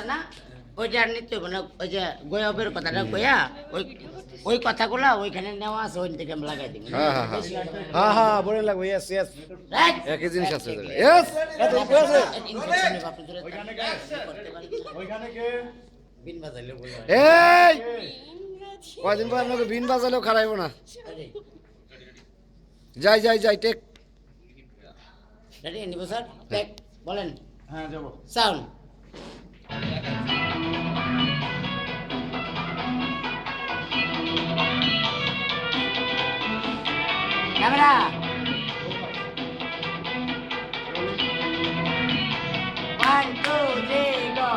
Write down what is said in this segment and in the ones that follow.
আছে না ওইটা আর নিতে হবে না ওই যে গোয়াবের কথাটা গোয়া ওই ওই কথাগুলো ওইখানে নেওয়া আছে ওই থেকে আমি লাগাই দিব হ্যাঁ হ্যাঁ হ্যাঁ হ্যাঁ হ্যাঁ বলে লাগবে ইয়েস ইয়েস একই জিনিস আছে ইয়েস এত আছে। বিন বাজাইলে এই কয়দিন পর আপনাকে বিন বাজালেও খারাইব না যাই যাই যাই টেক রেডি নিব স্যার টেক বলেন হ্যাঁ যাব sound camera cepat-cepat, three go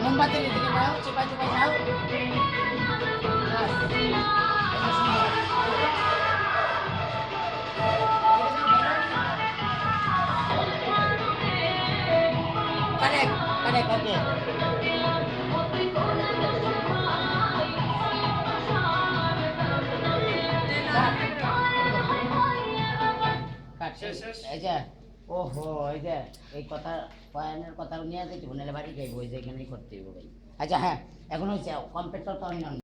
Mombati, coba-coba tahu. Okay. Cut, এই যে ওহো এই যে এই কথা বয়ানের কথা নিয়ে নাহলে বাড়ি ওই যে এখানেই করতে হইব ভাই। আচ্ছা হ্যাঁ এখন হচ্ছে কম্পিউটার তো আমি